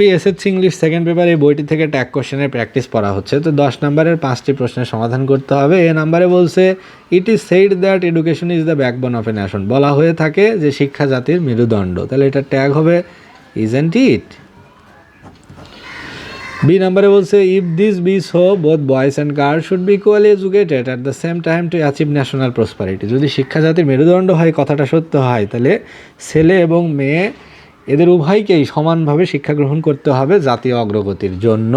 Copy SSC English second paper এই বইটি থেকে ট্যাগ কোশ্চেনের প্র্যাকটিস পড়া হচ্ছে। তো দশ নম্বরের পাঁচটি প্রশ্নের সমাধান করতে হবে। এ নাম্বারে বলছে it is said that education is the backbone of a nation বলা হয়ে থাকে যে শিক্ষা জাতির মেরুদণ্ড। তাহলে এটা ট্যাগ হবে ইজ ইজেন্ট ইট বি নাম্বারে বলছে if this be so both boys and girls should be equally educated at the same time to achieve national prosperity যদি শিক্ষা জাতির মেরুদণ্ড হয়, কথাটা সত্য হয়, তাহলে ছেলে এবং মেয়ে এদের উভয়কেই সমানভাবে শিক্ষা গ্রহণ করতে হবে জাতীয় অগ্রগতির জন্য।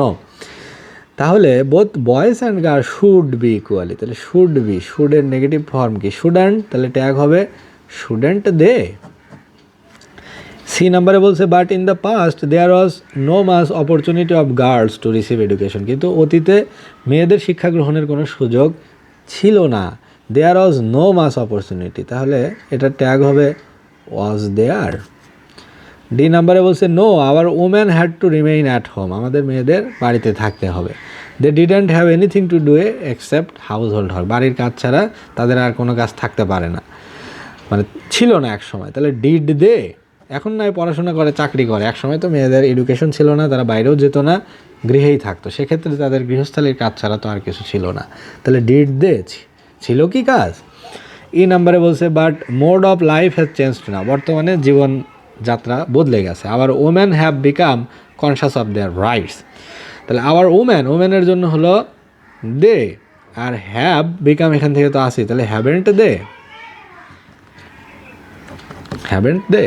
তাহলে both boys and girl should be equally তাহলে শুড বি শুডের নেগেটিভ ফর্ম কি? শুডেন্ট তাহলে ট্যাগ হবে শুডেন্ট দে সি নাম্বারে বলছে but in the past there was no mass opportunity of girls to receive education কিন্তু অতীতে মেয়েদের শিক্ষা গ্রহণের কোনো সুযোগ ছিল না। দেয়ার ওয়াজ নো মাস অপরচুনিটি তাহলে এটা ট্যাগ হবে ওয়াজ দেয়ার ডি নাম্বারে বলছে no our woman had to remain at home আমাদের মেয়েদের বাড়িতে থাকতে হবে। They didn't have anything to do a except household হর বাড়ির কাজ ছাড়া তাদের আর কোনো কাজ থাকতে পারে না। মানে ছিল না এক সময়। তাহলে ডিড দে এখন নয় পড়াশোনা করে, চাকরি করে। এক সময় তো মেয়েদের এডুকেশন ছিল না, তারা বাইরেও যেত না, গৃহেই থাকতো। সেক্ষেত্রে তাদের গৃহস্থালীর কাজ ছাড়া তো আর কিছু ছিল না। তাহলে ডিড দে ছিল কি কাজ? ই নাম্বারে বলছে but mode of life has change না বর্তমানে জীবন যাত্রা বদলে গেছে। আবার woman have become conscious of their rights তাহলে আবার ওম্যান ওম্যানের জন্য হলো দে আর হ্যাভ বিকাম এখান থেকে তো আসি তাহলে হ্যাভেন্ট দে হ্যাভেন্ট দে